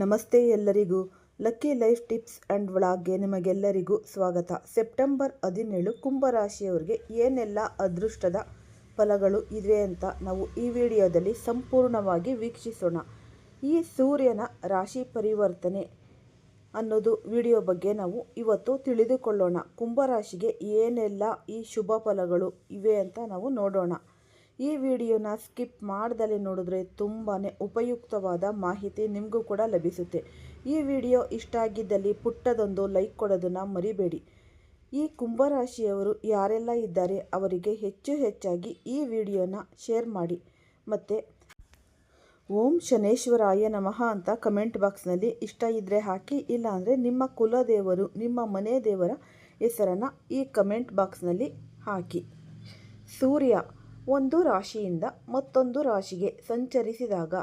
ನಮಸ್ತೆ ಎಲ್ಲರಿಗೂ. Lucky life tips and ವ್ಲಾಗ್ಗೆ ನಿಮಗೆಲ್ಲರಿಗೂ ಸ್ವಾಗತ. ಸೆಪ್ಟೆಂಬರ್ ಹದಿನೇಳು ಕುಂಭರಾಶಿಯವರಿಗೆ ಏನೆಲ್ಲ ಅದೃಷ್ಟದ ಫಲಗಳು ಇವೆ ಅಂತ ನಾವು ಈ ವಿಡಿಯೋದಲ್ಲಿ ಸಂಪೂರ್ಣವಾಗಿ ವೀಕ್ಷಿಸೋಣ. ಈ ಸೂರ್ಯನ ರಾಶಿ ಪರಿವರ್ತನೆ ಅನ್ನೋದು ವಿಡಿಯೋ ಬಗ್ಗೆ ನಾವು ಇವತ್ತು ತಿಳಿದುಕೊಳ್ಳೋಣ. ಕುಂಭರಾಶಿಗೆ ಏನೆಲ್ಲ ಈ ಶುಭ ಫಲಗಳು ಇವೆ ಅಂತ ನಾವು ನೋಡೋಣ. ಈ ವಿಡಿಯೋನ ಸ್ಕಿಪ್ ಮಾಡ್ದಲೇ ನೋಡಿದ್ರೆ ತುಂಬಾ ಉಪಯುಕ್ತವಾದ ಮಾಹಿತಿ ನಿಮಗೂ ಕೂಡ ಲಭಿಸುತ್ತೆ. ಈ ವಿಡಿಯೋ ಇಷ್ಟ ಆಗಿದ್ದಲ್ಲಿ ಪುಟ್ಟದೊಂದು ಲೈಕ್ ಕೊಡೋದನ್ನು ಮರಿಬೇಡಿ. ಈ ಕುಂಭರಾಶಿಯವರು ಯಾರೆಲ್ಲ ಇದ್ದಾರೆ ಅವರಿಗೆ ಹೆಚ್ಚು ಹೆಚ್ಚಾಗಿ ಈ ವಿಡಿಯೋನ ಶೇರ್ ಮಾಡಿ. ಮತ್ತು, ಓಂ ಶನೇಶ್ವರಾಯ ನಮಃ ಅಂತ ಕಮೆಂಟ್ ಬಾಕ್ಸ್ನಲ್ಲಿ ಇಷ್ಟ ಇದ್ದರೆ ಹಾಕಿ ಇಲ್ಲಾಂದರೆ ನಿಮ್ಮ ಕುಲದೇವರು, ನಿಮ್ಮ ಮನೆ ದೇವರ ಹೆಸರನ್ನು ಈ ಕಮೆಂಟ್ ಬಾಕ್ಸ್ನಲ್ಲಿ ಹಾಕಿ. ಸೂರ್ಯ ಒಂದು ರಾಶಿಯಿಂದ ಮತ್ತೊಂದು ರಾಶಿಗೆ ಸಂಚರಿಸಿದಾಗ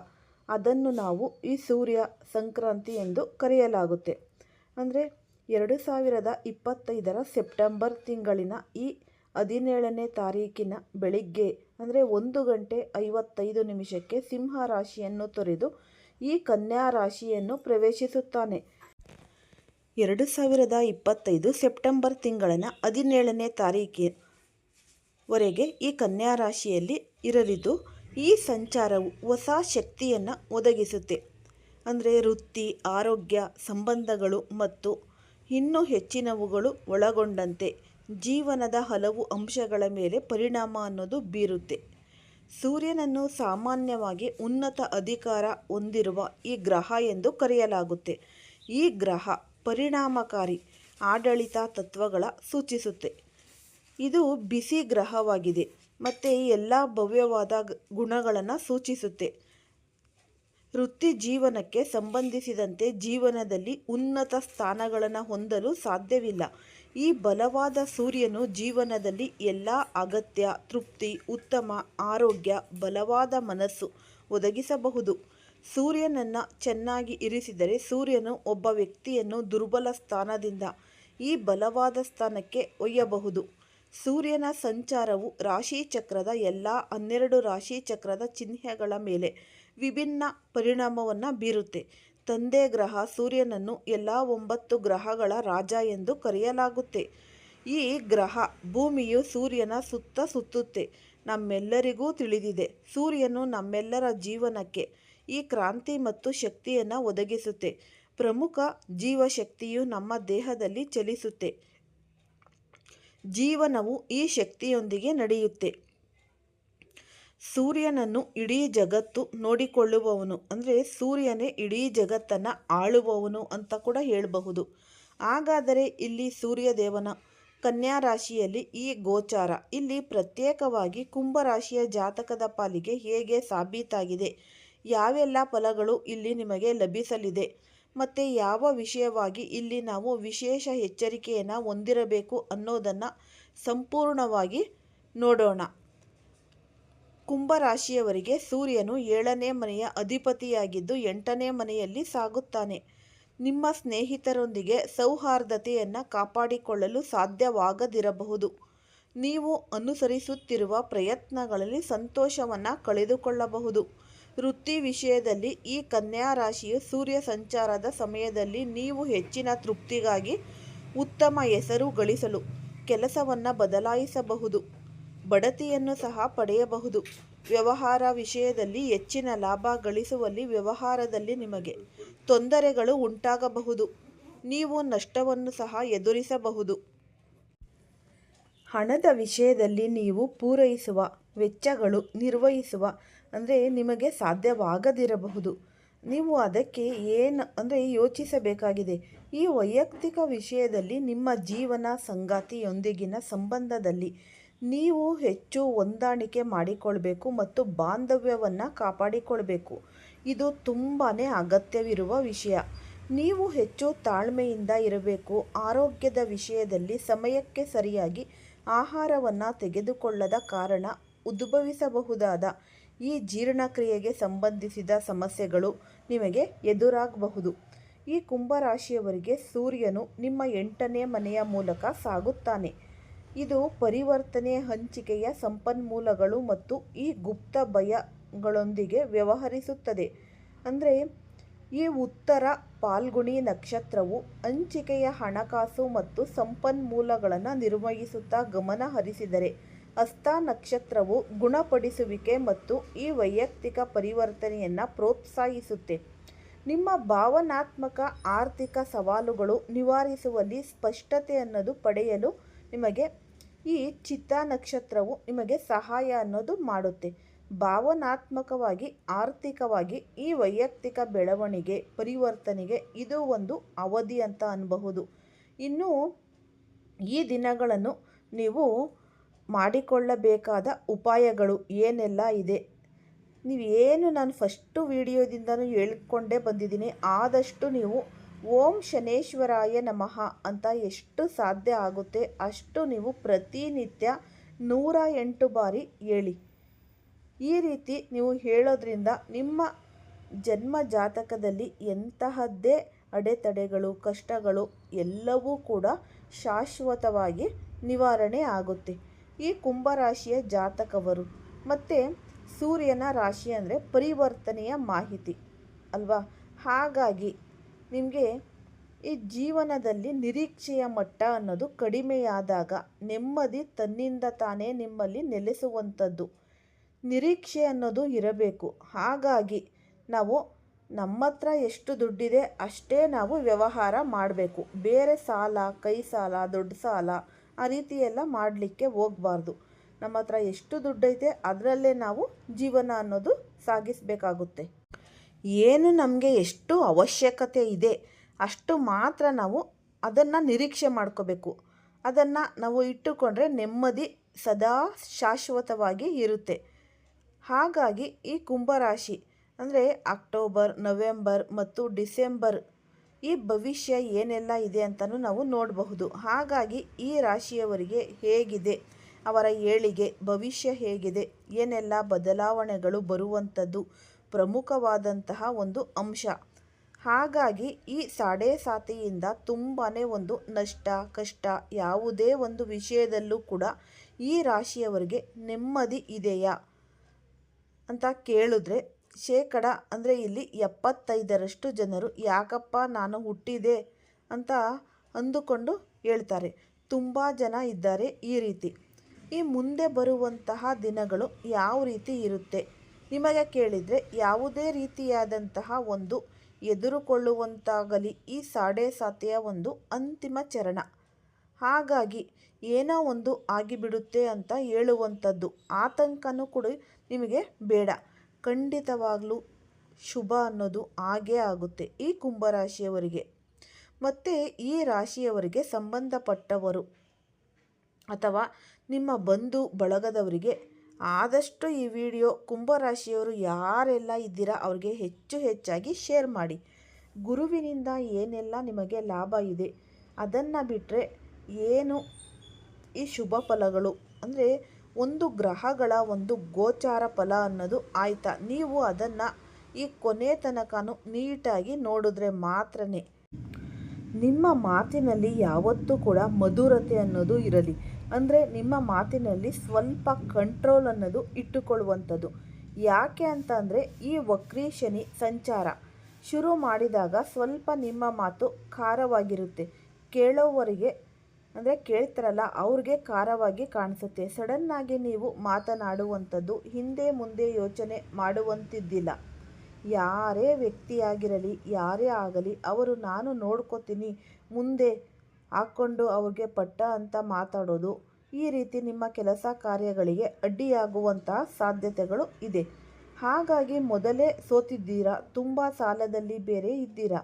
ಅದನ್ನು ನಾವು ಈ ಸೂರ್ಯ ಸಂಕ್ರಾಂತಿ ಎಂದು ಕರೆಯಲಾಗುತ್ತೆ. ಅಂದರೆ ಎರಡು ಸಾವಿರದ ಇಪ್ಪತ್ತೈದರ ಸೆಪ್ಟೆಂಬರ್ ತಿಂಗಳಿನ ಈ ಹದಿನೇಳನೇ ತಾರೀಕಿನ ಬೆಳಿಗ್ಗೆ, ಅಂದರೆ ಒಂದು ಗಂಟೆ ಐವತ್ತೈದು ನಿಮಿಷಕ್ಕೆ ಸಿಂಹ ರಾಶಿಯನ್ನು ತೊರೆದು ಈ ಕನ್ಯಾ ರಾಶಿಯನ್ನು ಪ್ರವೇಶಿಸುತ್ತಾನೆ. ಎರಡು ಸಾವಿರದ ಇಪ್ಪತ್ತೈದು ಸೆಪ್ಟೆಂಬರ್ ತಿಂಗಳಿನ ಹದಿನೇಳನೇ ತಾರೀಕಿ ವರೆಗೆ ಈ ಕನ್ಯಾ ರಾಶಿಯಲ್ಲಿ ಇರಲಿದ್ದು, ಈ ಸಂಚಾರವು ಹೊಸ ಶಕ್ತಿಯನ್ನು ಒದಗಿಸುತ್ತೆ. ಅಂದರೆ ವೃತ್ತಿ, ಆರೋಗ್ಯ, ಸಂಬಂಧಗಳು ಮತ್ತು ಇನ್ನೂ ಹೆಚ್ಚಿನವುಗಳು ಒಳಗೊಂಡಂತೆ ಜೀವನದ ಹಲವು ಅಂಶಗಳ ಮೇಲೆ ಪರಿಣಾಮ ಅನ್ನೋದು ಬೀರುತ್ತೆ. ಸೂರ್ಯನನ್ನು ಸಾಮಾನ್ಯವಾಗಿ ಉನ್ನತ ಅಧಿಕಾರ ಹೊಂದಿರುವ ಈ ಗ್ರಹ ಎಂದು ಕರೆಯಲಾಗುತ್ತೆ. ಈ ಗ್ರಹ ಪರಿಣಾಮಕಾರಿ ಆಡಳಿತ ತತ್ವಗಳ ಸೂಚಿಸುತ್ತೆ. ಇದು ಬಿಸಿ ಗ್ರಹವಾಗಿದೆ ಮತ್ತು ಎಲ್ಲ ಭವ್ಯವಾದ ಗುಣಗಳನ್ನು ಸೂಚಿಸುತ್ತೆ. ವೃತ್ತಿ ಜೀವನಕ್ಕೆ ಸಂಬಂಧಿಸಿದಂತೆ ಜೀವನದಲ್ಲಿ ಉನ್ನತ ಸ್ಥಾನಗಳನ್ನು ಹೊಂದಲು ಸಾಧ್ಯವಿಲ್ಲ. ಈ ಬಲವಾದ ಸೂರ್ಯನು ಜೀವನದಲ್ಲಿ ಎಲ್ಲ ಅಗತ್ಯ, ತೃಪ್ತಿ, ಉತ್ತಮ, ಆರೋಗ್ಯ, ಬಲವಾದ ಮನಸ್ಸು ಒದಗಿಸಬಹುದು. ಸೂರ್ಯನನ್ನು ಚೆನ್ನಾಗಿ ಇರಿಸಿದರೆ ಸೂರ್ಯನು ಒಬ್ಬ ವ್ಯಕ್ತಿಯನ್ನು ದುರ್ಬಲ ಸ್ಥಾನದಿಂದ ಈ ಬಲವಾದ ಸ್ಥಾನಕ್ಕೆ ಒಯ್ಯಬಹುದು. ಸೂರ್ಯನ ಸಂಚಾರವು ರಾಶಿ ಚಕ್ರದ ಎಲ್ಲ ಹನ್ನೆರಡು ರಾಶಿ ಚಕ್ರದ ಚಿಹ್ನೆಗಳ ಮೇಲೆ ವಿಭಿನ್ನ ಪರಿಣಾಮವನ್ನು ಬೀರುತ್ತೆ. ತಂದೆ ಗ್ರಹ ಸೂರ್ಯನನ್ನು ಎಲ್ಲ ಒಂಬತ್ತು ಗ್ರಹಗಳ ರಾಜ ಎಂದು ಕರೆಯಲಾಗುತ್ತೆ. ಈ ಗ್ರಹ ಭೂಮಿಯು ಸೂರ್ಯನ ಸುತ್ತ ಸುತ್ತುತ್ತೆ. ನಮ್ಮೆಲ್ಲರಿಗೂ ತಿಳಿದಿದೆ, ಸೂರ್ಯನು ನಮ್ಮೆಲ್ಲರ ಜೀವನಕ್ಕೆ ಈ ಕ್ರಾಂತಿ ಮತ್ತು ಶಕ್ತಿಯನ್ನು ಒದಗಿಸುತ್ತೆ. ಪ್ರಮುಖ ಜೀವಶಕ್ತಿಯು ನಮ್ಮ ದೇಹದಲ್ಲಿ ಚಲಿಸುತ್ತೆ. ಜೀವನವು ಈ ಶಕ್ತಿಯೊಂದಿಗೆ ನಡೆಯುತ್ತೆ. ಸೂರ್ಯನನ್ನು ಇಡೀ ಜಗತ್ತು ನೋಡಿಕೊಳ್ಳುವವನು, ಅಂದರೆ ಸೂರ್ಯನೇ ಇಡೀ ಜಗತ್ತನ್ನು ಆಳುವವನು ಅಂತ ಕೂಡ ಹೇಳಬಹುದು. ಹಾಗಾದರೆ ಇಲ್ಲಿ ಸೂರ್ಯದೇವನ ಕನ್ಯಾ ರಾಶಿಯಲ್ಲಿ ಈ ಗೋಚಾರ. ಇಲ್ಲಿ ಪ್ರತ್ಯೇಕವಾಗಿ ಕುಂಭರಾಶಿಯ ಜಾತಕದ ಪಾಲಿಗೆ ಹೇಗೆ ಸಾಬೀತಾಗಿದೆ? ಯಾವೆಲ್ಲ ಫಲಗಳು ಇಲ್ಲಿ ನಿಮಗೆ ಲಭಿಸಲಿದೆ? ಮತ್ತು ಯಾವ ವಿಷಯವಾಗಿ ಇಲ್ಲಿ ನಾವು ವಿಶೇಷ ಎಚ್ಚರಿಕೆಯನ್ನು ಹೊಂದಿರಬೇಕು ಅನ್ನೋದನ್ನು ಸಂಪೂರ್ಣವಾಗಿ ನೋಡೋಣ. ಕುಂಭರಾಶಿಯವರಿಗೆ ಸೂರ್ಯನು ಏಳನೇ ಮನೆಯ ಅಧಿಪತಿಯಾಗಿದ್ದು ಎಂಟನೇ ಮನೆಯಲ್ಲಿ ಸಾಗುತ್ತಾನೆ. ನಿಮ್ಮ ಸ್ನೇಹಿತರೊಂದಿಗೆ ಸೌಹಾರ್ದತೆಯನ್ನು ಕಾಪಾಡಿಕೊಳ್ಳಲು ಸಾಧ್ಯವಾಗದಿರಬಹುದು. ನೀವು ಅನುಸರಿಸುತ್ತಿರುವ ಪ್ರಯತ್ನಗಳಲ್ಲಿ ಸಂತೋಷವನ್ನು ಕಳೆದುಕೊಳ್ಳಬಹುದು. ವೃತ್ತಿ ವಿಷಯದಲ್ಲಿ ಈ ಕನ್ಯಾ ರಾಶಿಯು ಸೂರ್ಯ ಸಂಚಾರದ ಸಮಯದಲ್ಲಿ ನೀವು ಹೆಚ್ಚಿನ ತೃಪ್ತಿಗಾಗಿ ಉತ್ತಮ ಹೆಸರು ಗಳಿಸಲು ಕೆಲಸವನ್ನು ಬದಲಾಯಿಸಬಹುದು. ಬಡತಿಯನ್ನು ಸಹ ಪಡೆಯಬಹುದು. ವ್ಯವಹಾರ ವಿಷಯದಲ್ಲಿ ಹೆಚ್ಚಿನ ಲಾಭ ಗಳಿಸುವಲ್ಲಿ ವ್ಯವಹಾರದಲ್ಲಿ ನಿಮಗೆ ತೊಂದರೆಗಳು ಉಂಟಾಗಬಹುದು. ನೀವು ನಷ್ಟವನ್ನು ಸಹ ಎದುರಿಸಬಹುದು. ಹಣದ ವಿಷಯದಲ್ಲಿ ನೀವು ಪೂರೈಸುವ ವೆಚ್ಚಗಳು ನಿರ್ವಹಿಸುವ ಅಂದರೆ ನಿಮಗೆ ಸಾಧ್ಯವಾಗದಿರಬಹುದು. ನೀವು ಅದಕ್ಕೆ ಏನು ಅಂದರೆ ಯೋಚಿಸಬೇಕಾಗಿದೆ. ಈ ವೈಯಕ್ತಿಕ ವಿಷಯದಲ್ಲಿ ನಿಮ್ಮ ಜೀವನ ಸಂಗಾತಿಯೊಂದಿಗಿನ ಸಂಬಂಧದಲ್ಲಿ ನೀವು ಹೆಚ್ಚು ಹೊಂದಾಣಿಕೆ ಮಾಡಿಕೊಳ್ಬೇಕು ಮತ್ತು ಬಾಂಧವ್ಯವನ್ನು ಕಾಪಾಡಿಕೊಳ್ಬೇಕು. ಇದು ತುಂಬಾ ಅಗತ್ಯವಿರುವ ವಿಷಯ. ನೀವು ಹೆಚ್ಚು ತಾಳ್ಮೆಯಿಂದ ಇರಬೇಕು. ಆರೋಗ್ಯದ ವಿಷಯದಲ್ಲಿ ಸಮಯಕ್ಕೆ ಸರಿಯಾಗಿ ಆಹಾರವನ್ನು ತೆಗೆದುಕೊಳ್ಳದ ಕಾರಣ ಉದ್ಭವಿಸಬಹುದಾದ ಈ ಜೀರ್ಣಕ್ರಿಯೆಗೆ ಸಂಬಂಧಿಸಿದ ಸಮಸ್ಯೆಗಳು ನಿಮಗೆ ಎದುರಾಗಬಹುದು. ಈ ಕುಂಭರಾಶಿಯವರಿಗೆ ಸೂರ್ಯನು ನಿಮ್ಮ ಎಂಟನೇ ಮನೆಯ ಮೂಲಕ ಸಾಗುತ್ತಾನೆ. ಇದು ಪರಿವರ್ತನೆ ಹಂಚಿಕೆಯ ಸಂಪನ್ಮೂಲಗಳು ಮತ್ತು ಈ ಗುಪ್ತ ಭಯಗಳೊಂದಿಗೆ ವ್ಯವಹರಿಸುತ್ತದೆ. ಅಂದರೆ ಈ ಉತ್ತರ ಪಾಲ್ಗುಣಿ ನಕ್ಷತ್ರವು ಹಂಚಿಕೆಯ ಹಣಕಾಸು ಮತ್ತು ಸಂಪನ್ಮೂಲಗಳನ್ನು ನಿರ್ವಹಿಸುತ್ತಾ ಗಮನ ಹರಿಸಿದರೆ ಹಸ್ತ ನಕ್ಷತ್ರವು ಗುಣಪಡಿಸುವಿಕೆ ಮತ್ತು ಈ ವೈಯಕ್ತಿಕ ಪರಿವರ್ತನೆಯನ್ನು ಪ್ರೋತ್ಸಾಹಿಸುತ್ತೆ. ನಿಮ್ಮ ಭಾವನಾತ್ಮಕ ಆರ್ಥಿಕ ಸವಾಲುಗಳು ನಿವಾರಿಸುವಲ್ಲಿ ಸ್ಪಷ್ಟತೆ ಅನ್ನೋದು ಪಡೆಯಲು ನಿಮಗೆ ಈ ಚಿತ್ತ ನಕ್ಷತ್ರವು ನಿಮಗೆ ಸಹಾಯ ಅನ್ನೋದು ಮಾಡುತ್ತೆ. ಭಾವನಾತ್ಮಕವಾಗಿ, ಆರ್ಥಿಕವಾಗಿ ಈ ವೈಯಕ್ತಿಕ ಬೆಳವಣಿಗೆ, ಪರಿವರ್ತನೆಗೆ ಇದು ಒಂದು ಅವಧಿ ಅಂತ ಅನ್ನಬಹುದು ಇನ್ನು ಈ ದಿನಗಳನ್ನು ನೀವು ಮಾಡಿಕೊಳ್ಳಬೇಕಾದ ಉಪಾಯಗಳು ಏನೆಲ್ಲ ಇದೆ? ನೀವು ಏನು ನಾನು ಫಸ್ಟು ವಿಡಿಯೋದಿಂದನೂ ಹೇಳ್ಕೊಂಡೇ ಬಂದಿದ್ದೀನಿ. ಆದಷ್ಟು ನೀವು ಓಂ ಶನೇಶ್ವರಾಯ ನಮಃ ಅಂತ ಎಷ್ಟು ಸಾಧ್ಯ ಆಗುತ್ತೆ ಅಷ್ಟು ನೀವು ಪ್ರತಿನಿತ್ಯ ನೂರ ಎಂಟು ಬಾರಿ ಹೇಳಿ. ಈ ರೀತಿ ನೀವು ಹೇಳೋದ್ರಿಂದ ನಿಮ್ಮ ಜನ್ಮ ಜಾತಕದಲ್ಲಿ ಎಂತಹದ್ದೇ ಅಡೆತಡೆಗಳು, ಕಷ್ಟಗಳು ಎಲ್ಲವೂ ಕೂಡ ಶಾಶ್ವತವಾಗಿ ನಿವಾರಣೆ ಆಗುತ್ತೆ. ಈ ಕುಂಭರಾಶಿಯ ಜಾತಕವರು. ಮತ್ತು ಸೂರ್ಯನ ರಾಶಿ ಅಂದರೆ ಪರಿವರ್ತನೆಯ ಮಾಹಿತಿ ಅಲ್ವಾ? ಹಾಗಾಗಿ ನಿಮಗೆ ಈ ಜೀವನದಲ್ಲಿ ನಿರೀಕ್ಷೆಯ ಮಟ್ಟ ಅನ್ನೋದು ಕಡಿಮೆಯಾದಾಗ ನೆಮ್ಮದಿ ತನ್ನಿಂದ ತಾನೇ ನಿಮ್ಮಲ್ಲಿ ನೆಲೆಸುವಂಥದ್ದು. ನಿರೀಕ್ಷೆ ಅನ್ನೋದು ಇರಬೇಕು. ಹಾಗಾಗಿ ನಾವು ನಮ್ಮ ಹತ್ರ ಎಷ್ಟು ದುಡ್ಡಿದೆ ಅಷ್ಟೇ ನಾವು ವ್ಯವಹಾರ ಮಾಡಬೇಕು. ಬೇರೆ ಸಾಲ, ಕೈ ಸಾಲ, ದೊಡ್ಡ ಸಾಲ ಆ ರೀತಿ ಎಲ್ಲ ಮಾಡಲಿಕ್ಕೆ ಹೋಗಬಾರ್ದು. ನಮ್ಮ ಹತ್ರ ಎಷ್ಟು ದುಡ್ಡೈತೆ ಅದರಲ್ಲೇ ನಾವು ಜೀವನ ಅನ್ನೋದು ಸಾಗಿಸಬೇಕಾಗುತ್ತೆ. ಏನು ನಮಗೆ ಎಷ್ಟು ಅವಶ್ಯಕತೆ ಇದೆ, ಅಷ್ಟು ಮಾತ್ರ ನಾವು ಅದನ್ನು ನಿರೀಕ್ಷೆ ಮಾಡ್ಕೋಬೇಕು. ಅದನ್ನು ನಾವು ಇಟ್ಟುಕೊಂಡ್ರೆ ನೆಮ್ಮದಿ ಸದಾ ಶಾಶ್ವತವಾಗಿ ಇರುತ್ತೆ. ಹಾಗಾಗಿ ಈ ಕುಂಭರಾಶಿ ಅಂದರೆ ಅಕ್ಟೋಬರ್, ನವೆಂಬರ್ ಮತ್ತು ಡಿಸೆಂಬರ್ ಈ ಭವಿಷ್ಯ ಏನೆಲ್ಲ ಇದೆ ಅಂತಲೂ ನಾವು ನೋಡಬಹುದು. ಹಾಗಾಗಿ ಈ ರಾಶಿಯವರಿಗೆ ಹೇಗಿದೆ? ಅವರ ಏಳಿಗೆ ಭವಿಷ್ಯ ಹೇಗಿದೆ? ಏನೆಲ್ಲ ಬದಲಾವಣೆಗಳು ಬರುವಂಥದ್ದು? ಪ್ರಮುಖವಾದಂತಹ ಒಂದು ಅಂಶ. ಹಾಗಾಗಿ ಈ ಸಾಡೆ ಸಾತಿಯಿಂದ ತುಂಬಾ ಒಂದು ನಷ್ಟ, ಕಷ್ಟ ಯಾವುದೇ ಒಂದು ವಿಷಯದಲ್ಲೂ ಕೂಡ ಈ ರಾಶಿಯವರಿಗೆ ನೆಮ್ಮದಿ ಇದೆಯಾ? ಅಂತ ಕೇಳಿದ್ರೆ ಶೇಕಡ ಅಂದರೆ ಇಲ್ಲಿ ಎಪ್ಪತ್ತೈದರಷ್ಟು ಜನರು, ಯಾಕಪ್ಪ ನಾನು ಹುಟ್ಟಿದೆ? ಅಂತ ಅಂದುಕೊಂಡು ಹೇಳ್ತಾರೆ. ತುಂಬ ಜನ ಇದ್ದಾರೆ ಈ ರೀತಿ. ಈ ಮುಂದೆ ಬರುವಂತಹ ದಿನಗಳು ಯಾವ ರೀತಿ ಇರುತ್ತೆ? ನಿಮಗೆ ಕೇಳಿದರೆ ಯಾವುದೇ ರೀತಿಯಾದಂತಹ ಒಂದು ಎದುರುಕೊಳ್ಳುವಂತಾಗಲಿ ಈ ಸಾಡೆ ಸಾತಿಯ ಒಂದು ಅಂತಿಮ ಚರಣ. ಹಾಗಾಗಿ ಏನೋ ಒಂದು ಆಗಿಬಿಡುತ್ತೆ ಅಂತ ಹೇಳುವಂಥದ್ದು. ಆತಂಕನೂ ಕೂಡ ನಿಮಗೆ ಬೇಡ. ಖಂಡಿತವಾಗಲೂ ಶುಭ ಅನ್ನೋದು ಆಗೇ ಆಗುತ್ತೆ ಈ ಕುಂಭರಾಶಿಯವರಿಗೆ. ಮತ್ತು ಈ ರಾಶಿಯವರಿಗೆ ಸಂಬಂಧಪಟ್ಟವರು ಅಥವಾ ನಿಮ್ಮ ಬಂಧು ಬಳಗದವರಿಗೆ ಆದಷ್ಟು ಈ ವಿಡಿಯೋ ಕುಂಭರಾಶಿಯವರು ಯಾರೆಲ್ಲ ಇದ್ದೀರಾ ಅವ್ರಿಗೆ ಹೆಚ್ಚು ಹೆಚ್ಚಾಗಿ ಶೇರ್ ಮಾಡಿ. ಗುರುವಿನಿಂದ ಏನೆಲ್ಲ ನಿಮಗೆ ಲಾಭ ಇದೆ ಅದನ್ನು ಬಿಟ್ಟರೆ ಏನು ಈ ಶುಭ ಫಲಗಳು? ಅಂದರೆ ಒಂದು ಗ್ರಹಗಳ ಒಂದು ಗೋಚಾರ ಫಲ ಅನ್ನೋದು ಆಯ್ತಾ? ನೀವು ಅದನ್ನು ಈ ಕೊನೆ ತನಕನೂ ನೀಟಾಗಿ ನೋಡಿದ್ರೆ ಮಾತ್ರನೇ. ನಿಮ್ಮ ಮಾತಿನಲ್ಲಿ ಯಾವತ್ತೂ ಕೂಡ ಮಧುರತೆ ಅನ್ನೋದು ಇರಲಿ. ಅಂದರೆ ನಿಮ್ಮ ಮಾತಿನಲ್ಲಿ ಸ್ವಲ್ಪ ಕಂಟ್ರೋಲ್ ಅನ್ನೋದು ಇಟ್ಟುಕೊಳ್ಳುವಂಥದ್ದು. ಯಾಕೆ ಅಂತ ಅಂದರೆ ಈ ವಕ್ರೀ ಶನಿ ಸಂಚಾರ. ಶುರು ಮಾಡಿದಾಗ ಸ್ವಲ್ಪ ನಿಮ್ಮ ಮಾತು ಖಾರವಾಗಿರುತ್ತೆ. ಕೇಳೋವರಿಗೆ ಅಂದರೆ ಕೇಳ್ತಾರಲ್ಲ, ಅವ್ರಿಗೆ ಖಾರವಾಗಿ ಕಾಣಿಸುತ್ತೆ. ಸಡನ್ನಾಗಿ ನೀವು ಮಾತನಾಡುವಂಥದ್ದು ಹಿಂದೆ ಮುಂದೆ ಯೋಚನೆ ಮಾಡುವಂತಿದ್ದಿಲ್ಲ. ಯಾರೇ ವ್ಯಕ್ತಿಯಾಗಿರಲಿ, ಯಾರೇ ಆಗಲಿ, ಅವರು ನಾನು ನೋಡ್ಕೋತೀನಿ, ಮುಂದೆ ಹಾಕ್ಕೊಂಡು ಅವ್ರಿಗೆ ಪಟ್ಟ ಅಂತ ಮಾತಾಡೋದು ಈ ರೀತಿ ನಿಮ್ಮ ಕೆಲಸ ಕಾರ್ಯಗಳಿಗೆ ಅಡ್ಡಿಯಾಗುವಂತಹ ಸಾಧ್ಯತೆಗಳು ಇದೆ. ಹಾಗಾಗಿ ಮೊದಲೇ ಸೋತಿದ್ದೀರಾ, ತುಂಬ ಸಾಲದಲ್ಲಿ ಬೇರೆ ಇದ್ದೀರಾ?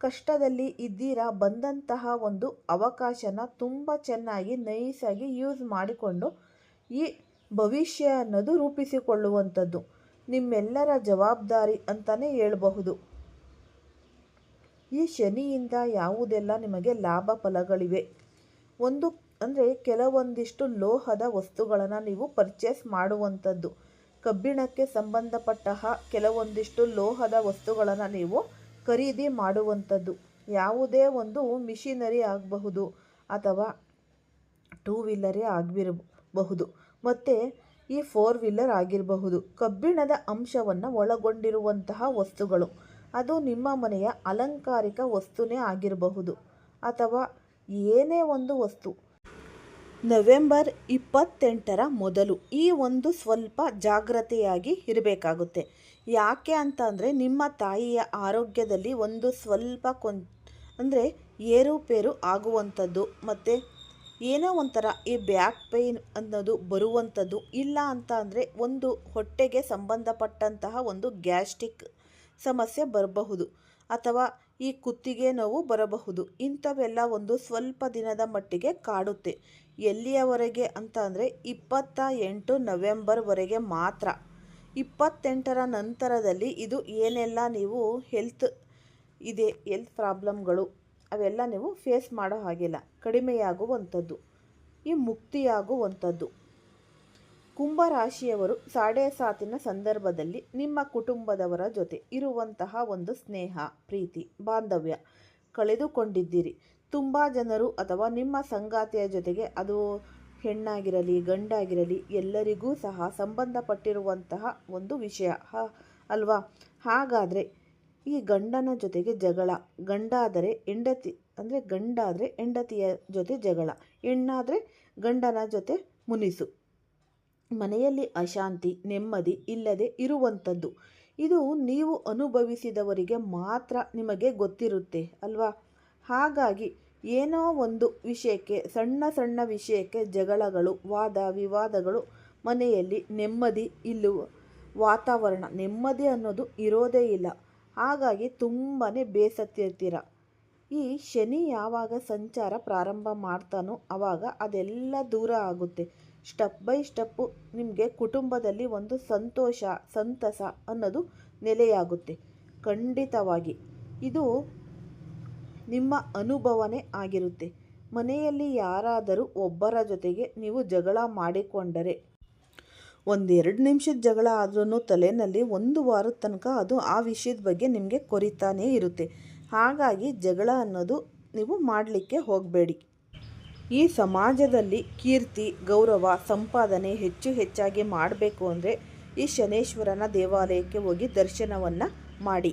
ಕಷ್ಟದಲ್ಲಿ ಇದ್ದೀರಾ ಬಂದಂತಹ ಒಂದು ಅವಕಾಶನ ತುಂಬ ಚೆನ್ನಾಗಿ ನೈಸಾಗಿ ಯೂಸ್ ಮಾಡಿಕೊಂಡು ಈ ಭವಿಷ್ಯ ಅನ್ನೋದು ರೂಪಿಸಿಕೊಳ್ಳುವಂಥದ್ದು. ನಿಮ್ಮೆಲ್ಲರ ಜವಾಬ್ದಾರಿ ಅಂತಲೇ ಹೇಳಬಹುದು. ಈ ಶನಿಯಿಂದ ಯಾವುದೆಲ್ಲ ನಿಮಗೆ ಲಾಭ ಫಲಗಳಿವೆ? ಒಂದು ಅಂದರೆ ಕೆಲವೊಂದಿಷ್ಟು ಲೋಹದ ವಸ್ತುಗಳನ್ನು ನೀವು ಪರ್ಚೇಸ್ ಮಾಡುವಂಥದ್ದು. ಕಬ್ಬಿಣಕ್ಕೆ ಸಂಬಂಧಪಟ್ಟ ಕೆಲವೊಂದಿಷ್ಟು ಲೋಹದ ವಸ್ತುಗಳನ್ನು ನೀವು ಖರೀದಿ ಮಾಡುವಂಥದ್ದು. ಯಾವುದೇ ಒಂದು ಮಿಷಿನರಿ ಆಗಬಹುದು ಅಥವಾ ಟೂ ವೀಲರೇ ಆಗಿರಬಹುದು. ಮತ್ತು ಈ ಫೋರ್ ವೀಲರ್ ಆಗಿರಬಹುದು. ಕಬ್ಬಿಣದ ಅಂಶವನ್ನು ಒಳಗೊಂಡಿರುವಂತಹ ವಸ್ತುಗಳು. ಅದು ನಿಮ್ಮ ಮನೆಯ ಅಲಂಕಾರಿಕ ವಸ್ತುನೇ ಆಗಿರಬಹುದು. ಅಥವಾ ಏನೇ ಒಂದು ವಸ್ತು. ನವೆಂಬರ್ ಇಪ್ಪತ್ತೆಂಟರ ಮೊದಲು ಈ ಒಂದು ಸ್ವಲ್ಪ ಜಾಗ್ರತೆಯಾಗಿ ಇರಬೇಕಾಗುತ್ತೆ. ಯಾಕೆ ಅಂತ ಅಂದರೆ ನಿಮ್ಮ ತಾಯಿಯ ಆರೋಗ್ಯದಲ್ಲಿ ಒಂದು ಸ್ವಲ್ಪ ಕೊನ್, ಅಂದರೆ ಏರುಪೇರು ಆಗುವಂಥದ್ದು, ಮತ್ತು ಏನೋ ಒಂಥರ ಈ ಬ್ಯಾಕ್ ಪೇಯ್ನ್ ಅನ್ನೋದು ಬರುವಂಥದ್ದು, ಇಲ್ಲ ಅಂತ ಅಂದರೆ ಒಂದು ಹೊಟ್ಟೆಗೆ ಸಂಬಂಧಪಟ್ಟಂತಹ ಒಂದು ಗ್ಯಾಸ್ಟ್ರಿಕ್ ಸಮಸ್ಯೆ ಬರಬಹುದು, ಅಥವಾ ಈ ಕುತ್ತಿಗೆ ನೋವು ಬರಬಹುದು, ಇಂಥವೆಲ್ಲ ಒಂದು ಸ್ವಲ್ಪ ದಿನದ ಮಟ್ಟಿಗೆ ಕಾಡುತ್ತೆ. ಎಲ್ಲಿಯವರೆಗೆ ಅಂತ ಅಂದರೆ ಇಪ್ಪತ್ತ ಎಂಟು ನವೆಂಬರ್ವರೆಗೆ ಮಾತ್ರ. ಇಪ್ಪತ್ತೆಂಟರ ನಂತರದಲ್ಲಿ ಇದು ಏನೆಲ್ಲ ನೀವು ಹೆಲ್ತ್ ಇದೆ ಹೆಲ್ತ್ ಪ್ರಾಬ್ಲಮ್ಗಳು ಅವೆಲ್ಲ ನೀವು ಫೇಸ್ ಮಾಡೋ ಹಾಗಿಲ್ಲ. ಕಡಿಮೆಯಾಗುವಂಥದ್ದು. ಈ ಮುಕ್ತಿಯಾಗುವಂಥದ್ದು. ಕುಂಭರಾಶಿಯವರು ಸಾಡೆ ಸಾತಿನ ಸಂದರ್ಭದಲ್ಲಿ ನಿಮ್ಮ ಕುಟುಂಬದವರ ಜೊತೆ ಇರುವಂತಹ ಒಂದು ಸ್ನೇಹ, ಪ್ರೀತಿ, ಬಾಂಧವ್ಯ ಕಳೆದುಕೊಂಡಿದ್ದೀರಿ. ತುಂಬ ಜನರು ಅಥವಾ ನಿಮ್ಮ ಸಂಗಾತಿಯ ಜೊತೆಗೆ ಅದು ಹೆಣ್ಣಾಗಿರಲಿ, ಗಂಡಾಗಿರಲಿ ಎಲ್ಲರಿಗೂ ಸಹ ಸಂಬಂಧಪಟ್ಟಿರುವಂತಹ ಒಂದು ವಿಷಯ. ಹ, ಅಲ್ವಾ? ಹಾಗಾದರೆ ಈ ಗಂಡನ ಜೊತೆಗೆ ಜಗಳ, ಗಂಡಾದರೆ ಹೆಂಡತಿ, ಅಂದರೆ ಗಂಡಾದರೆ ಹೆಂಡತಿಯ ಜೊತೆ ಜಗಳ, ಹೆಣ್ಣಾದರೆ ಗಂಡನ ಜೊತೆ ಮುನಿಸು. ಮನೆಯಲ್ಲಿ ಅಶಾಂತಿ, ನೆಮ್ಮದಿ ಇಲ್ಲದೆ ಇರುವಂಥದ್ದು. ಇದು ನೀವು ಅನುಭವಿಸಿದವರಿಗೆ ಮಾತ್ರ ನಿಮಗೆ ಗೊತ್ತಿರುತ್ತೆ, ಅಲ್ವಾ? ಹಾಗಾಗಿ ಏನೋ ಒಂದು ವಿಷಯಕ್ಕೆ, ಸಣ್ಣ ಸಣ್ಣ ವಿಷಯಕ್ಕೆ ಜಗಳಗಳು, ವಾದ ವಿವಾದಗಳು ಮನೆಯಲ್ಲಿ ನೆಮ್ಮದಿ ಇಲ್ಲುವ ವಾತಾವರಣ. ನೆಮ್ಮದಿ ಅನ್ನೋದು ಇರೋದೇ ಇಲ್ಲ. ಹಾಗಾಗಿ ತುಂಬಾ ಬೇಸತ್ತಿರ್ತೀರ. ಈ ಶನಿ ಯಾವಾಗ ಸಂಚಾರ ಪ್ರಾರಂಭ ಮಾಡ್ತಾನೋ ಆವಾಗ ಅದೆಲ್ಲ ದೂರ ಆಗುತ್ತೆ. ಸ್ಟೆಪ್ ಬೈ ಸ್ಟೆಪ್ಪು ನಿಮಗೆ ಕುಟುಂಬದಲ್ಲಿ ಒಂದು ಸಂತೋಷ, ಸಂತಸ ಅನ್ನೋದು ನೆಲೆಯಾಗುತ್ತೆ. ಖಂಡಿತವಾಗಿ. ಇದು ನಿಮ್ಮ ಅನುಭವನೇ ಆಗಿರುತ್ತೆ. ಮನೆಯಲ್ಲಿ ಯಾರಾದರೂ ಒಬ್ಬರ ಜೊತೆಗೆ ನೀವು ಜಗಳ ಮಾಡಿಕೊಂಡರೆ, ಒಂದೆರಡು ನಿಮಿಷದ ಜಗಳ ಆದ್ರೂ ತಲೆಯಲ್ಲಿ ಒಂದು ವಾರದ ತನಕ ಅದು ಆ ವಿಷಯದ ಬಗ್ಗೆ ನಿಮಗೆ ಕೊರಿತಾನೇ ಇರುತ್ತೆ. ಹಾಗಾಗಿ ಜಗಳ ಅನ್ನೋದು ನೀವು ಮಾಡಲಿಕ್ಕೆ ಹೋಗಬೇಡಿ. ಈ ಸಮಾಜದಲ್ಲಿ ಕೀರ್ತಿ, ಗೌರವ, ಸಂಪಾದನೆ ಹೆಚ್ಚು ಹೆಚ್ಚಾಗಿ ಮಾಡಬೇಕು ಅಂದರೆ ಈ ಶನೇಶ್ವರನ ದೇವಾಲಯಕ್ಕೆ ಹೋಗಿ ದರ್ಶನವನ್ನು ಮಾಡಿ.